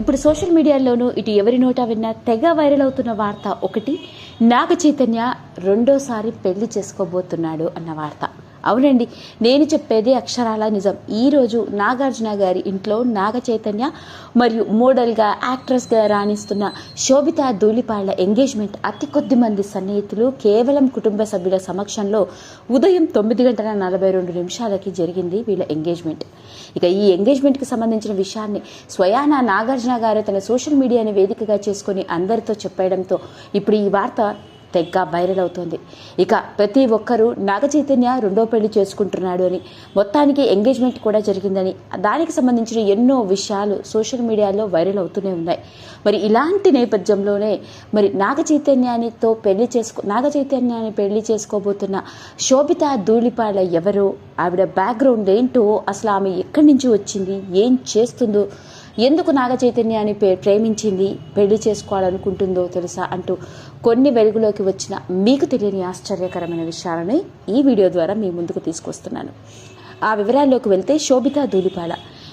ఇప్పుడు సోషల్ మీడియాలోనూ ఇటు ఎవరి నోటా విన్నా తెగ వైరల్ అవుతున్న వార్త ఒకటి నాగ చైతన్య రెండోసారి పెళ్ళి చేసుకోబోతున్నాడు అన్న వార్త. అవునండి. నేను చెప్పేది అక్షరాల నిజం. ఈరోజు నాగార్జున గారి ఇంట్లో నాగ చైతన్య మరియు మోడల్గా యాక్ట్రెస్గా రాణిస్తున్న శోభిత ధూళిపాళ్ళ ఎంగేజ్మెంట్ అతి కొద్ది మంది సన్నిహితులు కేవలం కుటుంబ సభ్యుల సమక్షంలో ఉదయం తొమ్మిది గంటల నలభై రెండు నిమిషాలకి జరిగింది వీళ్ళ ఎంగేజ్మెంట్. ఇక ఈ ఎంగేజ్మెంట్కి సంబంధించిన విషయాన్ని స్వయానా నాగార్జున గారు తన సోషల్ మీడియాని వేదికగా చేసుకొని అందరితో చెప్పేయడంతో ఇప్పుడు ఈ వార్త తెగ్గ వైరల్ అవుతోంది. ఇక ప్రతి ఒక్కరూ నాగ చైతన్య రెండో పెళ్ళి చేసుకుంటున్నాడు అని మొత్తానికి ఎంగేజ్మెంట్ కూడా జరిగిందని దానికి సంబంధించిన ఎన్నో విషయాలు సోషల్ మీడియాలో వైరల్ అవుతూనే ఉన్నాయి. మరి ఇలాంటి నేపథ్యంలోనే మరి నాగ చైతన్యానితో పెళ్ళి చేసుకో నాగ చైతన్యాన్ని పెళ్ళి చేసుకోబోతున్న శోభిత ధూళిపాల ఎవరు? ఆవిడ బ్యాక్గ్రౌండ్ ఏంటో అసలు ఆమె ఎక్కడి నుంచి వచ్చింది? ఏం చేస్తుందో ఎందుకు నాగ చైతన్యాన్ని ప్రేమించింది పెళ్ళి చేసుకోవాలనుకుంటుందో తెలుసా అంటూ కొన్ని వెలుగులోకి వచ్చిన మీకు తెలియని ఆశ్చర్యకరమైన విషయాలని ఈ వీడియో ద్వారా మీ ముందుకు తీసుకొస్తున్నాను. ఆ వివరాల్లోకి వెళ్తే శోభిత ధూళిపాల.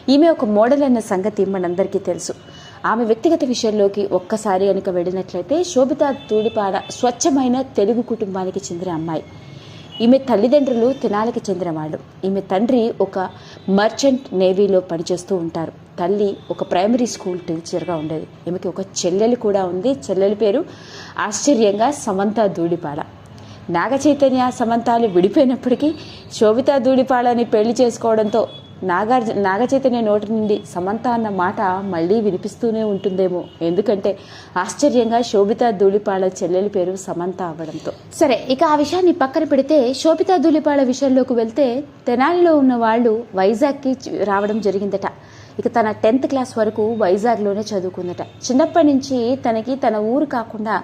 ఈమె ఒక మోడల్ అన్న సంగతి మనందరికీ తెలుసు. ఆమె వ్యక్తిగత విషయంలోకి ఒక్కసారి కనుక వెళ్ళినట్లయితే శోభిత తూడిపాడ స్వచ్ఛమైన తెలుగు కుటుంబానికి చెందిన అమ్మాయి. ఈమె తల్లిదండ్రులు తెనాలికి చెందినవాళ్ళు ఈమె తండ్రి ఒక మర్చెంట్ నేవీలో పనిచేస్తూ ఉంటారు. తల్లి ఒక ప్రైమరీ స్కూల్ టీచర్గా ఉండేది. ఈమెకి ఒక చెల్లెలు కూడా ఉంది. చెల్లెలి పేరు ఆశ్చర్యంగా సమంత ధూడిపాడ నాగ చైతన్య సమంతాలు విడిపోయినప్పటికీ శోభిత ధూళిపాలని పెళ్ళి చేసుకోవడంతో నాగార్జు నాగచైతన్య నోటి నుండి సమంత అన్న మాట మళ్ళీ వినిపిస్తూనే ఉంటుందేమో. ఎందుకంటే ఆశ్చర్యంగా శోభిత ధూళిపాళ చెల్లెలి పేరు సమంత అవ్వడంతో. సరే ఇక ఆ విషయాన్ని పక్కన పెడితే శోభిత ధూళిపాళ విషయంలోకి వెళ్తే తెనాలిలో ఉన్న వాళ్ళు వైజాగ్కి రావడం జరిగిందట. ఇక తన టెన్త్ క్లాస్ వరకు వైజాగ్లోనే చదువుకుందట. చిన్నప్పటి నుంచి తనకి తన ఊరు కాకుండా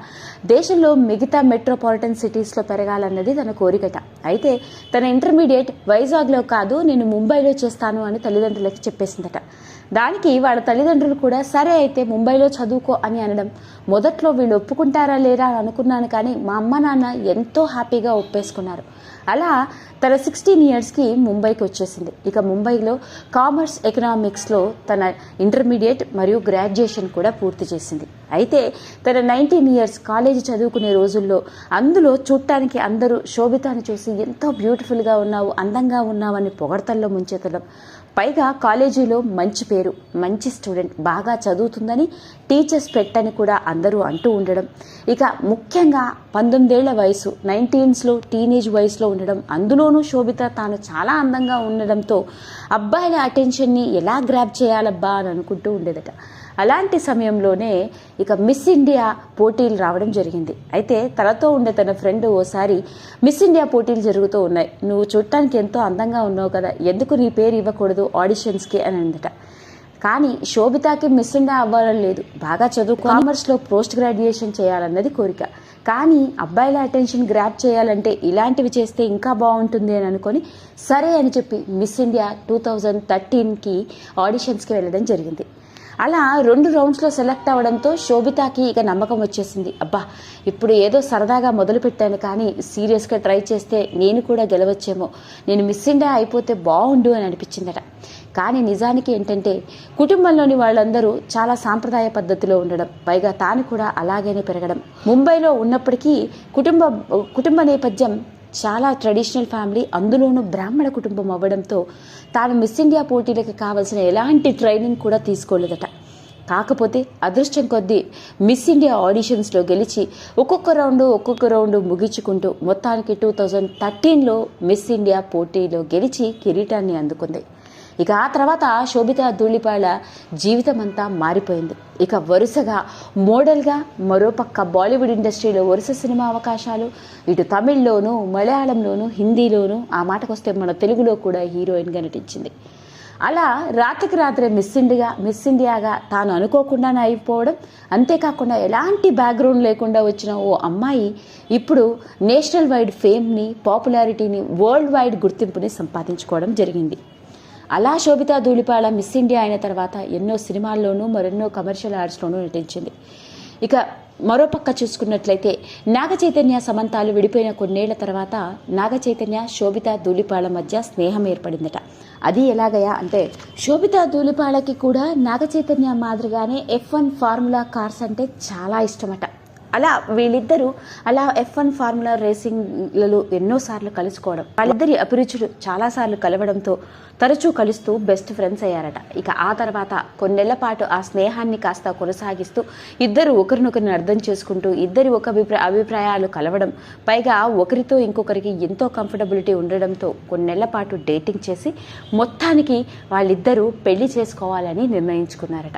దేశంలో మిగతా మెట్రోపాలిటన్ సిటీస్లో పెరగాలన్నది తన కోరికట. అయితే తన ఇంటర్మీడియట్ వైజాగ్లో కాదు నేను ముంబైలో చేస్తాను అని తల్లిదండ్రులకి చెప్పేసిందట. దానికి వాళ్ళ తల్లిదండ్రులు కూడా సరే అయితే ముంబైలో చదువుకో అని అనడం. మొదట్లో వీళ్ళు ఒప్పుకుంటారా లేరా అని అనుకున్నాను కానీ మా అమ్మ నాన్న ఎంతో హ్యాపీగా ఒప్పేసుకున్నారు. అలా తన సిక్స్టీన్ ఇయర్స్కి ముంబైకి వచ్చేసింది. ఇక ముంబైలో కామర్స్ ఎకనామిక్స్లో తన ఇంటర్మీడియట్ మరియు గ్రాడ్యుయేషన్ కూడా పూర్తి చేసింది. అయితే తన నైన్టీన్ ఇయర్స్ కాలేజీ చదువుకునే రోజుల్లో అందులో చూడటానికి అందరూ శోభితాన్ని చూసి ఎంతో బ్యూటిఫుల్గా ఉన్నావు అందంగా ఉన్నావని పొగడతల్లో ముంచెత్తడం పైగా కాలేజీలో మంచి పేరు మంచి స్టూడెంట్ బాగా చదువుతుందని టీచర్స్ పెట్టని కూడా అందరూ అంటూ ఉండడం. ఇక ముఖ్యంగా పంతొమ్మిదేళ్ళ వయసు నైన్టీన్స్లో టీనేజ్ వయసులో ఉండడం అందులోనూ శోభిత తాను చాలా అందంగా ఉండడంతో అబ్బాయిల అటెన్షన్ని ఎలా గ్రాప్ చేయాలబ్బా అని అనుకుంటూ ఉండేదట. అలాంటి సమయంలోనే ఇక మిస్ ఇండియా పోటీలు రావడం జరిగింది. అయితే తనతో ఉండే తన ఫ్రెండ్ ఓసారి మిస్ ఇండియా పోటీలు జరుగుతూ ఉన్నాయి. నువ్వు చూడటానికి ఎంతో అందంగా ఉన్నావు కదా ఎందుకు నీ పేరు ఇవ్వకూడదు ఆడిషన్స్కి అని అందట. కానీ శోభితాకి మిస్ ఇండియా అవ్వాలని లేదు. బాగా చదువు కామర్స్లో పోస్ట్ గ్రాడ్యుయేషన్ చేయాలన్నది కోరిక. కానీ అబ్బాయిల అటెన్షన్ గ్రాప్ చేయాలంటే ఇలాంటివి చేస్తే ఇంకా బాగుంటుంది అని అనుకొని సరే అని చెప్పి మిస్ ఇండియా టూ థౌజండ్ థర్టీన్కి ఆడిషన్స్కి వెళ్ళడం జరిగింది. అలా రెండు రౌండ్స్లో సెలెక్ట్ అవ్వడంతో శోభితాకి ఇక నమ్మకం వచ్చేసింది. అబ్బా ఇప్పుడు ఏదో సరదాగా మొదలుపెట్టాను కానీ సీరియస్గా ట్రై చేస్తే నేను కూడా గెలవచ్చేమో. నేను మిస్ ఇండియా అయిపోతే బాగుండు అని అనిపించిందట. కానీ నిజానికి ఏంటంటే కుటుంబంలోని వాళ్ళందరూ చాలా సాంప్రదాయ పద్ధతిలో ఉండడం పైగా తాను కూడా అలాగనే పెరగడం. ముంబైలో ఉన్నప్పటికీ కుటుంబ కుటుంబ నేపథ్యం చాలా ట్రెడిషనల్ ఫ్యామిలీ అందులోనూ బ్రాహ్మణ కుటుంబం అవ్వడంతో తాను మిస్ ఇండియా పోటీలకు కావాల్సిన ఎలాంటి ట్రైనింగ్ కూడా తీసుకోలేదట. కాకపోతే అదృష్టం కొద్దీ మిస్ ఇండియా ఆడిషన్స్లో గెలిచి ఒక్కొక్క రౌండ్ ఒక్కొక్క రౌండ్ ముగించుకుంటూ మొత్తానికి టూ థౌజండ్ థర్టీన్లో మిస్ ఇండియా పోటీలో గెలిచి కిరీటాన్ని అందుకుంది. ఇక ఆ తర్వాత శోభిత ధూళిపాళ జీవితం అంతా మారిపోయింది. ఇక వరుసగా మోడల్గా మరోపక్క బాలీవుడ్ ఇండస్ట్రీలో వరుస సినిమా అవకాశాలు ఇటు తమిళ్ళోను మలయాళంలోను హిందీలోను ఆ మాటకొస్తే మన తెలుగులో కూడా హీరోయిన్గా నటించింది. అలా రాత్రికి రాత్రే మిస్ ఇండియా మిస్ ఇండియాగా తాను అనుకోకుండానే అయిపోవడం అంతేకాకుండా ఎలాంటి బ్యాక్గ్రౌండ్ లేకుండా వచ్చిన ఓ అమ్మాయి ఇప్పుడు నేషనల్ వైడ్ ఫేమ్ని పాపులారిటీని వరల్డ్ వైడ్ గుర్తింపుని సంపాదించుకోవడం జరిగింది. అలా శోభితా ధూళిపాళ మిస్ ఇండియా అయిన తర్వాత ఎన్నో సినిమాల్లోనూ మరెన్నో కమర్షియల్ యాడ్స్లోనూ నటించింది. ఇక మరోపక్క చూసుకున్నట్లయితే నాగ చైతన్య సమంతాలు విడిపోయిన కొన్నేళ్ళ తర్వాత నాగ చైతన్య శోభిత ధూళిపాళ మధ్య స్నేహం ఏర్పడిందట. అది ఎలాగయా అంటే శోభిత ధూళిపాళకి కూడా నాగ చైతన్య మాదిరిగానే ఎఫ్ వన్ ఫార్ములా కార్స్ అంటే చాలా ఇష్టమట. అలా వీళ్ళిద్దరూ అలా ఎఫ్ వన్ ఫార్ములా రేసింగ్లలో ఎన్నోసార్లు కలుసుకోవడం వాళ్ళిద్దరి అభిరుచులు చాలాసార్లు కలవడంతో తరచూ కలుస్తూ బెస్ట్ ఫ్రెండ్స్ అయ్యారట. ఇక ఆ తర్వాత కొన్నేళ్ళ పాటు ఆ స్నేహాన్ని కాస్త కొనసాగిస్తూ ఇద్దరు ఒకరినొకరిని అర్థం చేసుకుంటూ ఇద్దరి ఒక అభిప్రాయ అభిప్రాయాలు కలవడం పైగా ఒకరితో ఇంకొకరికి ఎంతో కంఫర్టబిలిటీ ఉండడంతో కొన్నేళ్ళ పాటు డేటింగ్ చేసి మొత్తానికి వాళ్ళిద్దరూ పెళ్ళి చేసుకోవాలని నిర్ణయించుకున్నారట.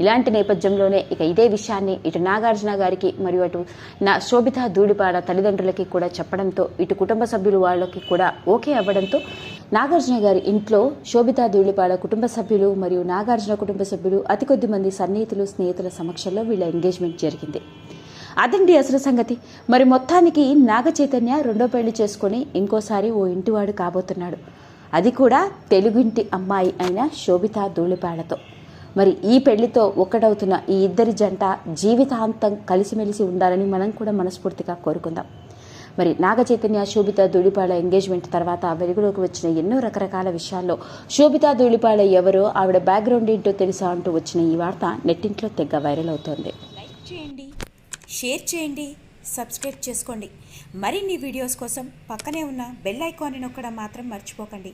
ఇలాంటి నేపథ్యంలోనే ఇక ఇదే విషయాన్ని ఇటు నాగార్జున గారికి మరియు అటు నా శోభిత ధూళిపాడ తల్లిదండ్రులకి కూడా చెప్పడంతో ఇటు కుటుంబ సభ్యులు వాళ్ళకి కూడా ఓకే అవ్వడంతో నాగార్జున గారి ఇంట్లో శోభిత ధూళిపాడ కుటుంబ సభ్యులు మరియు నాగార్జున కుటుంబ సభ్యులు అతి కొద్ది మంది సన్నిహితులు స్నేహితుల సమక్షంలో వీళ్ళ ఎంగేజ్మెంట్ జరిగింది. అదండి అసలు సంగతి. మరి మొత్తానికి నాగ చైతన్య రెండో పెళ్ళి చేసుకొని ఇంకోసారి ఓ ఇంటివాడు కాబోతున్నాడు. అది కూడా తెలుగింటి అమ్మాయి అయిన శోభిత ధూళిపాడతో. మరి ఈ పెళ్ళితో ఒక్కటవుతున్న ఈ ఇద్దరి జంట జీవితాంతం కలిసిమెలిసి ఉండాలని మనం కూడా మనస్ఫూర్తిగా కోరుకుందాం. మరి నాగ చైతన్య శోభిత ధూళిపాళ ఎంగేజ్మెంట్ తర్వాత వెలుగులోకి వచ్చిన ఎన్నో రకరకాల విషయాల్లో శోభిత ధూళిపాళ ఎవరో ఆవిడ బ్యాక్గ్రౌండ్ ఏంటో తెలుసా అంటూ వచ్చిన ఈ వార్త నెట్టింట్లో తెగ వైరల్ అవుతోంది. లైక్ చేయండి షేర్ చేయండి సబ్స్క్రైబ్ చేసుకోండి. మరిన్ని వీడియోస్ కోసం పక్కనే ఉన్న బెల్ ఐకాన్ని నొక్కడం మాత్రం మర్చిపోకండి.